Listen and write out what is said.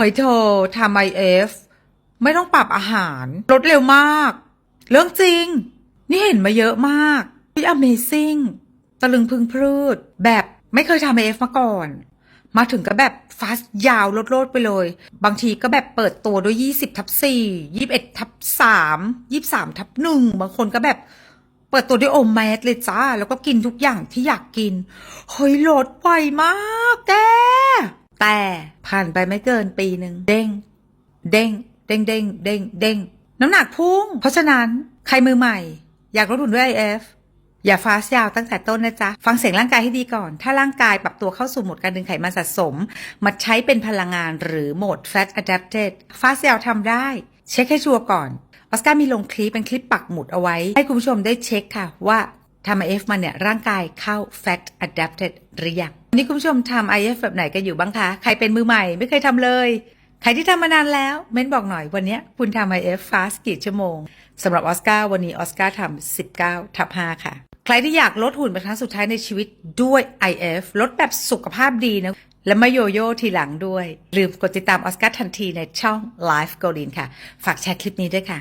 เฮ้ยเธอทำไอเอฟไม่ต้องปรับอาหาร ลดเร็วมาก เรื่องจริง นี่เห็นมาเยอะมากที่ Amazing ตะลึงพึงพรืด แบบไม่เคยทำไอเอฟมาก่อน มาถึงก็แบบฟาสยาวลดๆไปเลย บางทีก็แบบเปิดตัวด้วย 20ทับ4 21ทับ3 23ทับ1บางคนก็แบบเปิดตัวด้วยโอมแมสเลยจ้า แล้วก็กินทุกอย่างที่อยากกิน เฮ้ยลดไวมากแก แต่ผ่านไปไม่เกินปีหนึ่งเด้ง เด้ง เด้งเด้งเด้งเด้งน้ำหนักพุ่ง เพราะฉะนั้นใครมือใหม่ อยากลดหุ่นด้วย IF อย่าฟาสยาวตั้งแต่ต้นนะจ๊ะ ฟังเสียงร่างกายให้ดีก่อน ถ้าร่างกายปรับตัวเข้าสู่โหมดการดึงไขมันสะสม มาใช้เป็นพลังงานหรือโหมด fat adapted ฟาสยาวทำได้ เช็คให้ชัวร์ก่อนออสการ์มีลงคลิปเป็นคลิปปักหมุดเอาไว้ ให้คุณผู้ชมได้เช็คค่ะว่าทำ IF มาเนี่ยร่างกายเข้า fat adapted หรือยัง นี้คุณผู้ชมทำ IF แบบไหนกันอยู่บ้างคะ ใครเป็นมือใหม่ไม่เคยทำเลย ใครที่ทำมานานแล้ว เม้นบอกหน่อยวันนี้คุณทำ IF fast กี่ชั่วโมงสำหรับออสการ์วันนี้ออสการ์ทำ19ทับ5ค่ะ ใครที่อยากลดหุ่นเป็นครั้งสุดท้ายในชีวิตด้วย IF ลดแบบสุขภาพดีนะและไม่โยโย่ทีหลังด้วยลืมกดติดตามออสการ์ทันทีในช่อง Live g o l i n ค่ะ ฝากแชร์คลิปนี้ด้วยค่ะ